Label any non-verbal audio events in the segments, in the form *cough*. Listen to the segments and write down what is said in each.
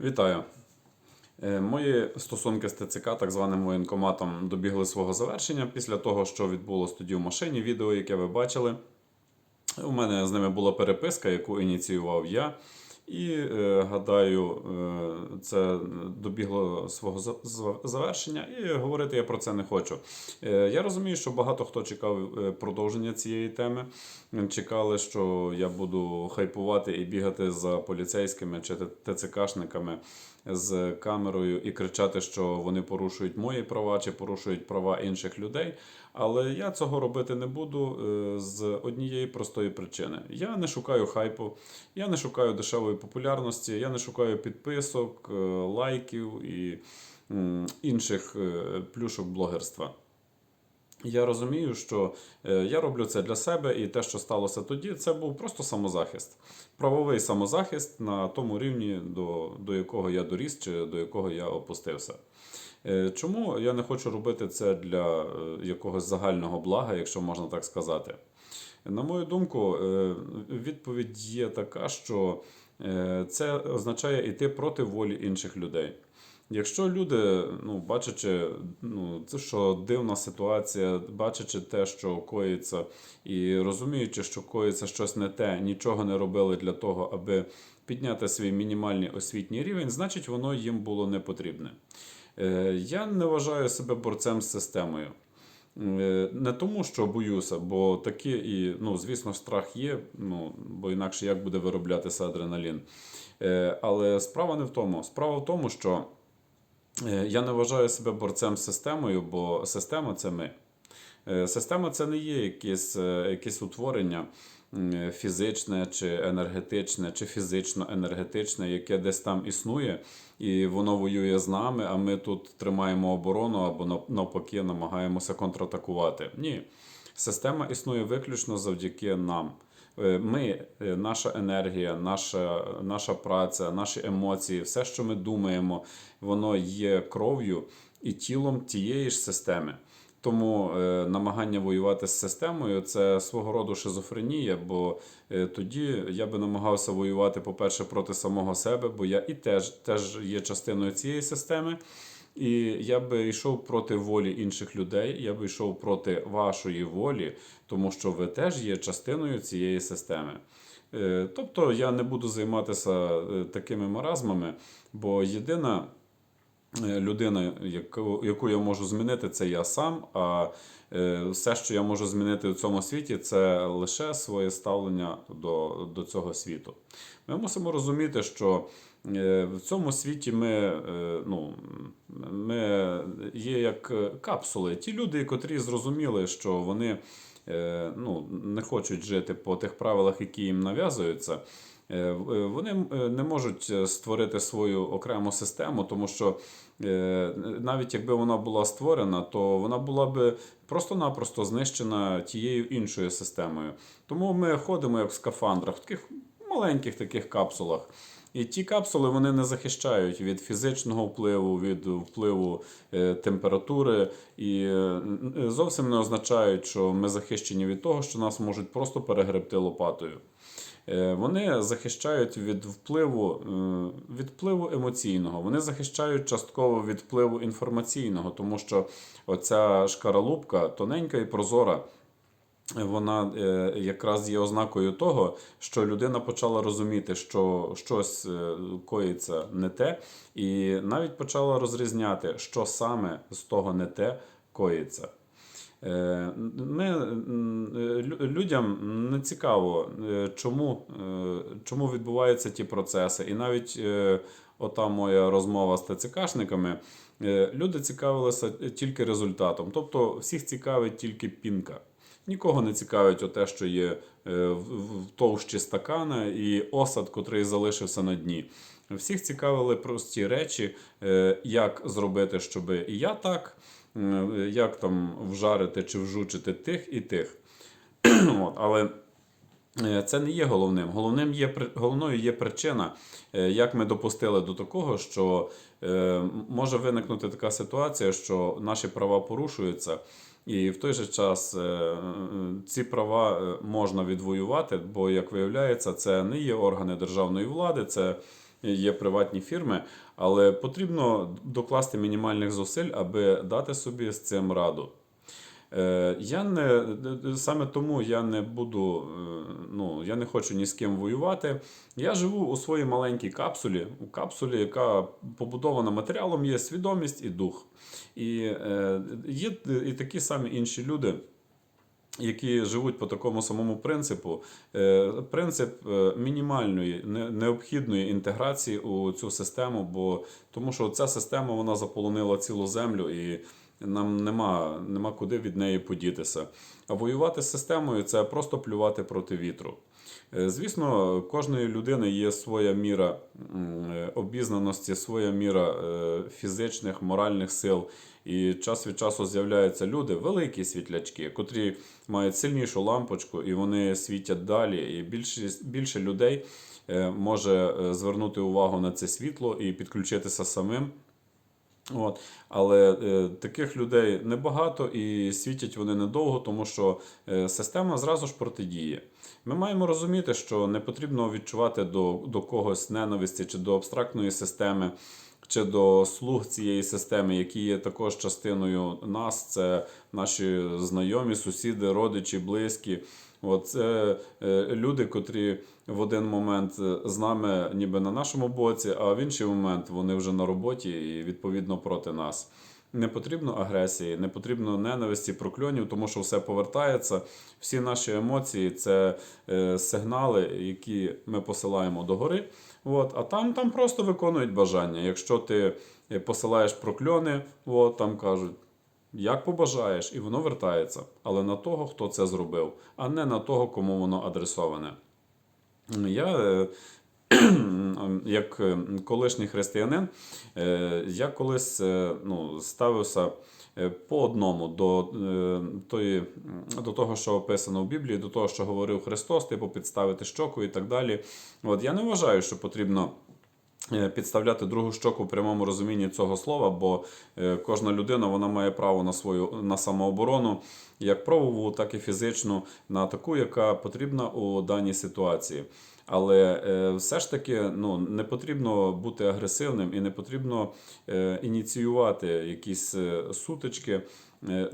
Вітаю. Е, Мої стосунки з ТЦК, так званим воєнкоматом, добігли свого завершення після того, що відбулося тоді в машині, відео, яке ви бачили. У мене з ними була переписка, яку ініціював я. І е, гадаю, е, це добігло свого за- за- завершення, і говорити я про це не хочу. Е, я розумію, що багато хто чекав продовження цієї теми. Чекали, що я буду хайпувати і бігати за поліцейськими чи ТЦКшниками з камерою і кричати, що вони порушують мої права чи порушують права інших людей. Але я цього робити не буду е, з однієї простої причини. Я не шукаю хайпу, я не шукаю дешевої популярності, я не шукаю підписок, е, лайків і інших е, плюшок блогерства. Я розумію, що е, я роблю це для себе, і те, що сталося тоді, це був просто самозахист. Правовий самозахист на тому рівні, до, до якого я доріс чи до якого я опустився. Е, Чому я не хочу робити це для е, якогось загального блага, якщо можна так сказати? На мою думку, відповідь є така, що це означає йти проти волі інших людей. Якщо люди, ну, бачачи, ну, це що дивна ситуація, бачачи те, що коїться, і розуміючи, що коїться щось не те, нічого не робили для того, аби підняти свій мінімальний освітній рівень, значить воно їм було не потрібне. Е, Я не вважаю себе борцем з системою. Е, Не тому, що боюся, бо такі і, ну, звісно, страх є, ну, бо інакше як буде вироблятися адреналін. Е, Але справа не в тому. Справа в тому, що я не вважаю себе борцем з системою, бо система це ми. Е, Система це не є якесь, е, якесь утворення фізичне, чи енергетичне, чи фізично-енергетичне, яке десь там існує, і воно воює з нами, а ми тут тримаємо оборону або навпаки намагаємося контратакувати. Ні. Система існує виключно завдяки нам. Е, Ми, е, наша енергія, наша, наша праця, наші емоції, все, що ми думаємо, воно є кров'ю і тілом тієї ж системи. Тому е, намагання воювати з системою це свого роду шизофренія, бо тоді я би намагався воювати, по-перше, проти самого себе, бо я і теж, теж є частиною цієї системи. І я би йшов проти волі інших людей, я би йшов проти вашої волі, тому що ви теж є частиною цієї системи. Е, Тобто я не буду займатися е, такими маразмами, бо єдина людина, яку, яку я можу змінити, це я сам. А е, все, що я можу змінити у цьому світі, це лише своє ставлення до, до цього світу. Ми мусимо розуміти, що е, в цьому світі ми, е, ну, ми є як е, капсули. Ті люди, котрі зрозуміли, що вони е, ну, не хочуть жити по тих правилах, які їм нав'язуються. е, е, Вони е, не можуть е, створити свою окрему систему, тому що е, навіть якби вона була створена, то вона була би просто-напросто знищена тією іншою системою. Тому ми ходимо як в скафандрах, в таких маленьких таких капсулах. І ті капсули вони не захищають від фізичного впливу, від впливу е, температури, і е, н- зовсім не означають, що ми захищені від того, що нас можуть просто перегребти лопатою. Е, Вони захищають від впливу, е, від впливу емоційного, вони захищають частково від впливу інформаційного, тому що оця шкаралупка тоненька і прозора. Вона е, якраз є ознакою того, що людина почала розуміти, що щось е, коїться не те, і навіть почала розрізняти, що саме з того не те коїться. Ми, е, лю- людям не цікаво, чому, чому відбуваються ті процеси. І навіть ота моя розмова з ТЦКшниками, люди цікавилися тільки результатом. Тобто всіх цікавить тільки пінка. Нікого не цікавить оте, що є е, в товщі стакана і осад, котрий залишився на дні. Всіх цікавили прості речі, е, як зробити, щоб і я так, е, як там вжарити чи вжучити тих і тих. *clears throat* От, але це не є головним. Головним є, головною є причина, як ми допустили до такого, що може виникнути така ситуація, що наші права порушуються. І в той же час е, ці права е, можна відвоювати, бо, як виявляється, це не є органи державної влади, це є приватні фірми, але потрібно докласти мінімальних зусиль, аби дати собі з цим раду. Е, Я не саме тому я не буду, е, ну я не хочу ні з ким воювати. Я живу у своїй маленькій капсулі, у капсулі, яка побудована матеріалом, є свідомість і дух. І е, є і такі самі інші люди. Які живуть по такому самому принципу, Е, принцип е, мінімальної необхідної інтеграції у цю систему, бо тому що ця система вона заполонила цілу землю і нам нема, нема куди від неї подітися. А воювати з системою це просто плювати проти вітру. Е, Звісно, кожної людини є своя міра е, обізнаності, своя міра е, фізичних, моральних сил. І час від часу з'являються люди, великі світлячки, котрі мають сильнішу лампочку, і вони світять далі. І більше, більше людей може звернути увагу на це світло і підключитися самим. От. Але е, таких людей небагато і світять вони недовго, тому що е, система зразу ж протидіє. Ми маємо розуміти, що не потрібно відчувати до, до когось ненависті чи до абстрактної системи, чи до слуг цієї системи, які є також частиною нас, це наші знайомі, сусіди, родичі, близькі. От це е, люди, котрі в один момент е, з нами ніби на нашому боці, а в інший момент вони вже на роботі і відповідно проти нас. Не потрібно агресії, не потрібно ненависті, прокльонів, тому що все повертається. Всі наші емоції це е, сигнали, які ми посилаємо догори. От, а там, там просто виконують бажання. Якщо ти посилаєш прокльони, от, там кажуть, як побажаєш, і воно вертається. Але на того, хто це зробив, а не на того, кому воно адресоване. Я, е, як е, колишній християнин, е, я колись е, ну, ставився по одному до, тої, до того, що описано в Біблії, до того, що говорив Христос, типу підставити щоку і так далі. От, я не вважаю, що потрібно. Підставляти другу щоку в прямому розумінні цього слова, бо кожна людина вона має право на свою на самооборону, як правову, так і фізичну, на таку, яка потрібна у даній ситуації. Але е, все ж таки ну, не потрібно бути агресивним і не потрібно е, ініціювати якісь е, сутички.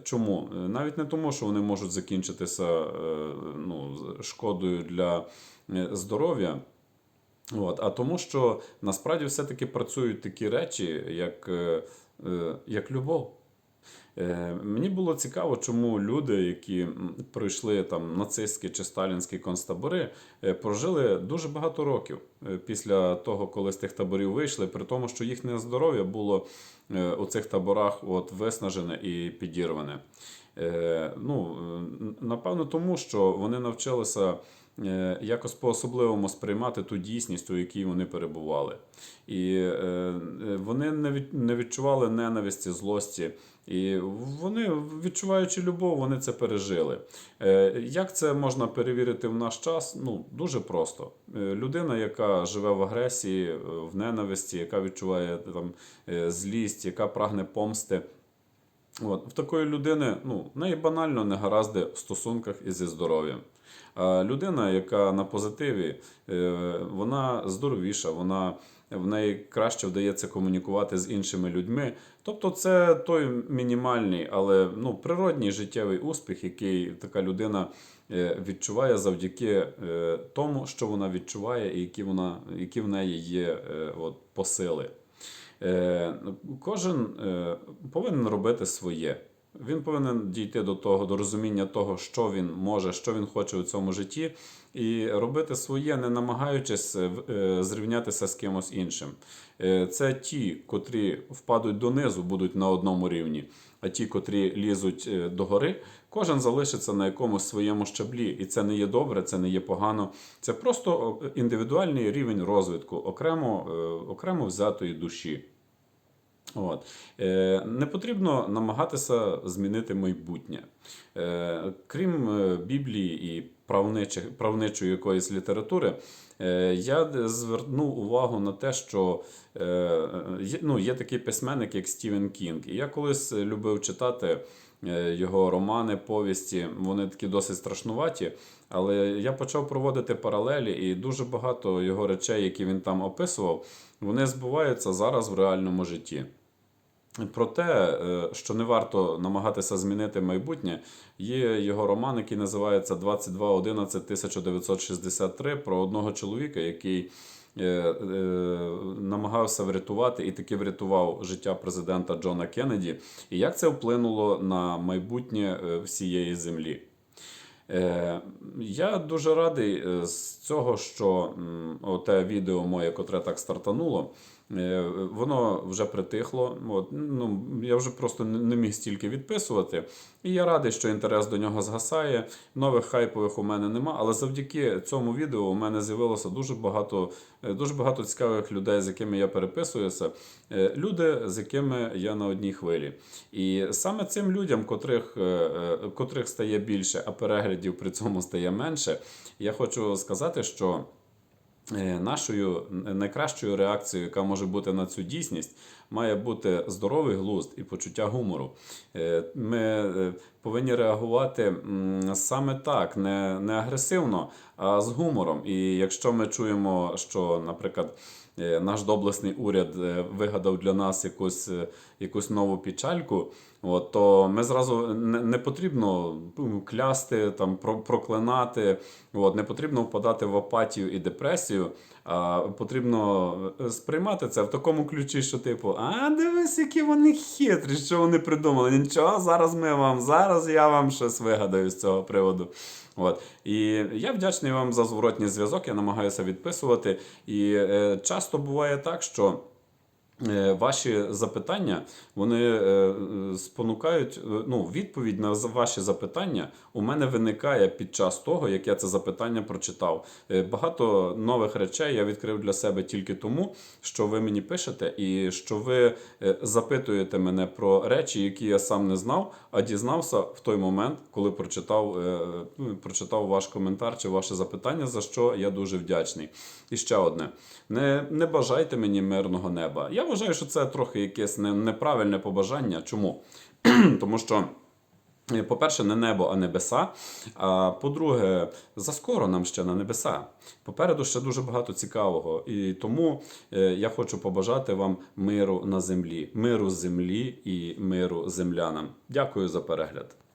Чому? Навіть не тому, що вони можуть закінчитися ну, шкодою для здоров'я. От, а тому, що насправді все-таки працюють такі речі, як, як любов. Е, Мені було цікаво, чому люди, які пройшли там нацистські чи сталінські концтабори, е, прожили дуже багато років е, після того, коли з тих таборів вийшли, при тому, що їхнє здоров'я було у цих таборах от, виснажене і підірване. Ну, напевно, тому що вони навчилися якось по-особливому сприймати ту дійсність, у якій вони перебували. І е, е, вони не відчували ненависті, злості. І вони, відчуваючи любов, вони це пережили. Е, Як це можна перевірити в наш час? Ну, дуже просто. Е, Людина, яка живе в агресії, е, в ненависті, яка відчуває там, е, злість, яка прагне помсти. От, в такої людини ну, найбанально негаразди в стосунках із зі здоров'ям. А людина, яка на позитиві, е, вона здоровіша, вона в неї краще вдається комунікувати з іншими людьми. Тобто, це той мінімальний, але ну, природній життєвий успіх, який така людина е, відчуває завдяки е, тому, що вона відчуває, і які, вона, які в неї є е, от, посили. Е, Кожен е, повинен робити своє. Він повинен дійти до того, до розуміння того, що він може, що він хоче у цьому житті, і робити своє, не намагаючись е, е, зрівнятися з кимось іншим. Е, Це ті, котрі впадуть донизу, будуть на одному рівні, а ті, котрі лізуть догори, кожен залишиться на якомусь своєму щаблі. І це не є добре, це не є погано. Це просто індивідуальний рівень розвитку, окремо, окремо взятої душі. От. Е, не потрібно намагатися змінити майбутнє. Е, крім е, Біблії і правничої якоїсь літератури, е, я звернув увагу на те, що е, ну, є такий письменник, як Стівен Кінг. І я колись любив читати е, його романи, повісті, вони такі досить страшнуваті. Але я почав проводити паралелі, і дуже багато його речей, які він там описував, вони збуваються зараз в реальному житті. Про те, е, що не варто намагатися змінити майбутнє, є його роман, який називається 22.11.1963 про одного чоловіка, який е, е, намагався врятувати і таки врятував життя президента Джона Кеннеді, і як це вплинуло на майбутнє всієї землі. Я дуже радий з цього, що м, оте відео моє, котре так стартануло, воно вже притихло. От, ну, я вже просто не міг стільки відписувати. І я радий, що інтерес до нього згасає. Нових хайпових у мене нема, але завдяки цьому відео у мене з'явилося дуже багато, е, дуже багато цікавих людей, з якими я переписуюся. Е, Люди, з якими я на одній хвилі. І саме цим людям, котрих, е, е, котрих стає більше, а переглядів при цьому стає менше, я хочу сказати, що. Е, Нашою найкращою реакцією, яка може бути на цю дійсність, має бути здоровий глузд і почуття гумору. Е, Ми е, повинні реагувати саме так, не, не агресивно, а з гумором. І якщо ми чуємо, що, наприклад, наш доблесний уряд вигадав для нас якусь, якусь нову печальку, от, то ми зразу не, не потрібно ну, клясти, там, про- проклинати, от, не потрібно впадати в апатію і депресію, а потрібно е, сприймати це в такому ключі, що типу, а дивись, які вони хитрі, що вони придумали. Нічого, зараз ми вам, зараз я вам щось вигадаю з цього приводу. От. І я вдячний вам за зворотній зв'язок, я намагаюся відписувати. І е, часто буває так, що. Е, Ваші запитання вони е, спонукають. е, Ну, відповідь на ваші запитання у мене виникає під час того, як я це запитання прочитав. Багато нових речей я відкрив для себе тільки тому, що ви мені пишете, і що ви запитуєте мене про речі, які я сам не знав, а дізнався в той момент, коли прочитав, ну, прочитав ваш коментар чи ваше запитання, за що я дуже вдячний. І ще одне: не, не бажайте мені мирного неба. Я вважаю, що це трохи якесь не, неправильне побажання. Чому? *clears throat* Тому що. е, По-перше, не небо, а небеса. А по-друге, заскоро нам ще на небеса. Попереду ще дуже багато цікавого. І тому е, я хочу побажати вам миру на землі, миру землі і миру землянам. Дякую за перегляд.